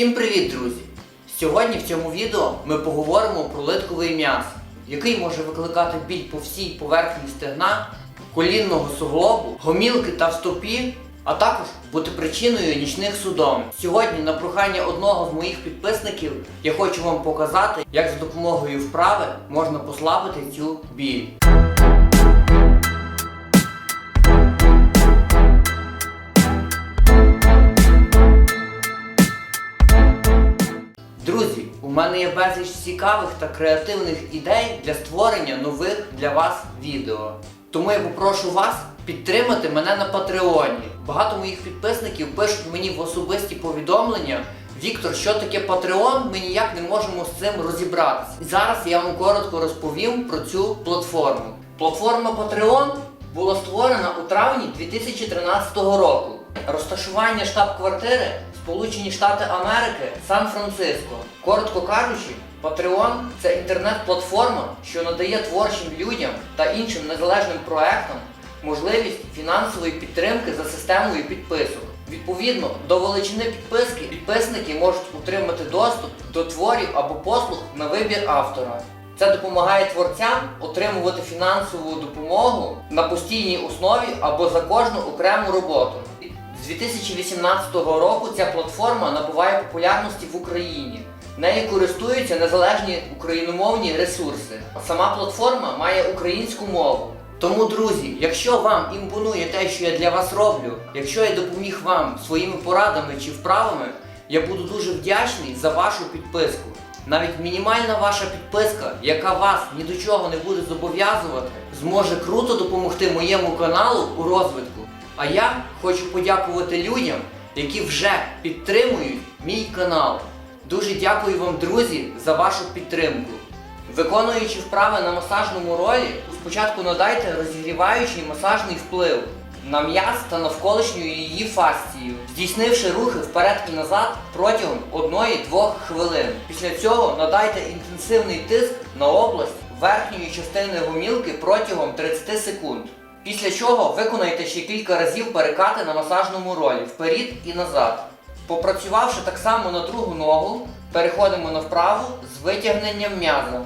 Всім привіт, друзі! Сьогодні в цьому відео ми поговоримо про литковий м'яз, який може викликати біль по всій поверхні стегна, колінного суглобу, гомілки та в стопі, а також бути причиною нічних судом. Сьогодні на прохання одного з моїх підписників я хочу вам показати, як за допомогою вправи можна послабити цю біль. Мене є безліч цікавих та креативних ідей для створення нових для вас відео. Тому я попрошу вас підтримати мене на Патреоні. Багато моїх підписників пишуть мені в особисті повідомлення. Віктор, що таке Patreon, ми ніяк не можемо з цим розібратися. І зараз я вам коротко розповім про цю платформу. Платформа Patreon була створена у травні 2013 року. Розташування штаб-квартири Сполучені Штати Америки, Сан-Франциско. Коротко кажучи, Patreon – це інтернет-платформа, що надає творчим людям та іншим незалежним проектам можливість фінансової підтримки за системою підписок. Відповідно до величини підписки, підписники можуть отримати доступ до творів або послуг на вибір автора. Це допомагає творцям отримувати фінансову допомогу на постійній основі або за кожну окрему роботу. З 2018 року ця платформа набуває популярності в Україні. Нею користуються незалежні україномовні ресурси. Сама платформа має українську мову. Тому, друзі, якщо вам імпонує те, що я для вас роблю, якщо я допоміг вам своїми порадами чи вправами, я буду дуже вдячний за вашу підписку. Навіть мінімальна ваша підписка, яка вас ні до чого не буде зобов'язувати, зможе круто допомогти моєму каналу у розвитку. А я хочу подякувати людям, які вже підтримують мій канал. Дуже дякую вам, друзі, за вашу підтримку. Виконуючи вправи на масажному ролі, спочатку надайте розігріваючий масажний вплив на м'яз та навколишню її фасцію, здійснивши рухи вперед і назад протягом 1-2 хвилин. Після цього надайте інтенсивний тиск на область верхньої частини гомілки протягом 30 секунд. Після чого виконайте ще кілька разів перекати на масажному ролі вперед і назад. Попрацювавши так само на другу ногу, переходимо на вправу з витягненням м'яза.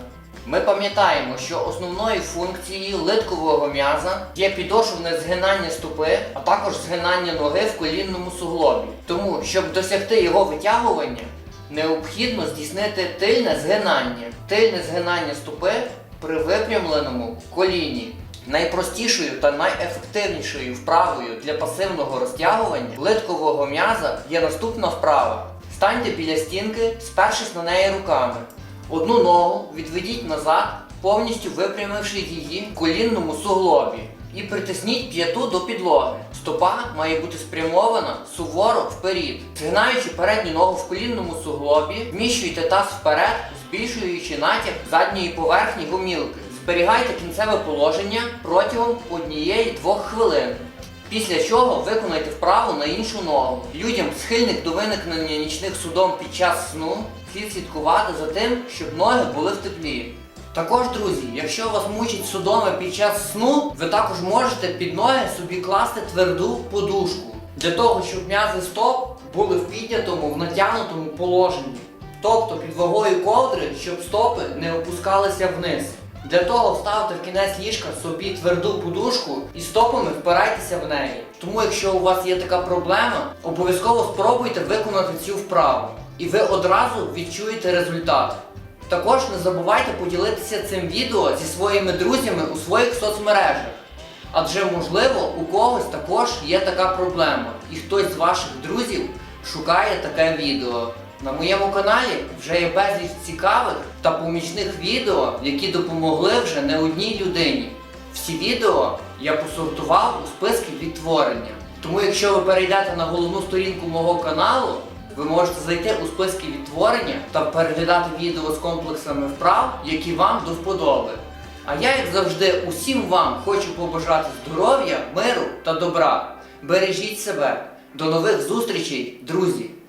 Ми пам'ятаємо, що основною функцією литкового м'яза є підошвне згинання стопи, а також згинання ноги в колінному суглобі. Тому, щоб досягти його витягування, необхідно здійснити тильне згинання. Тильне згинання стопи при випрямленому коліні. Найпростішою та найефективнішою вправою для пасивного розтягування литкового м'яза є наступна вправа. Станьте біля стінки, спершись на неї руками. Одну ногу відведіть назад, повністю випрямивши її в колінному суглобі. І притисніть п'яту до підлоги. Стопа має бути спрямована суворо вперед. Згинаючи передню ногу в колінному суглобі, вміщуйте таз вперед, збільшуючи натяг задньої поверхні гомілки. Зберігайте кінцеве положення протягом однієї-двох хвилин. Після чого виконайте вправу на іншу ногу. Людям, схильних до виникнення нічних судом під час сну, слід слідкувати за тим, щоб ноги були в теплі. Також, друзі, якщо вас мучить судоми під час сну, ви також можете під ноги собі класти тверду подушку для того, щоб м'язи стоп були в піднятому, в натягнутому положенні. Тобто під вагою ковдри, щоб стопи не опускалися вниз. Для того вставте в кінець ліжка собі тверду подушку і стопами впирайтеся в неї. Тому, якщо у вас є така проблема, обов'язково спробуйте виконати цю вправу. І ви одразу відчуєте результат. Також не забувайте поділитися цим відео зі своїми друзями у своїх соцмережах. Адже, можливо, у когось також є така проблема, і хтось з ваших друзів шукає таке відео. На моєму каналі вже є безліч цікавих та помічних відео, які допомогли вже не одній людині. Всі відео я посортував у списки відтворення. Тому якщо ви перейдете на головну сторінку мого каналу, ви можете зайти у списки відтворення та переглядати відео з комплексами вправ, які вам до вподоби. А я, як завжди, усім вам хочу побажати здоров'я, миру та добра. Бережіть себе. До нових зустрічей, друзі!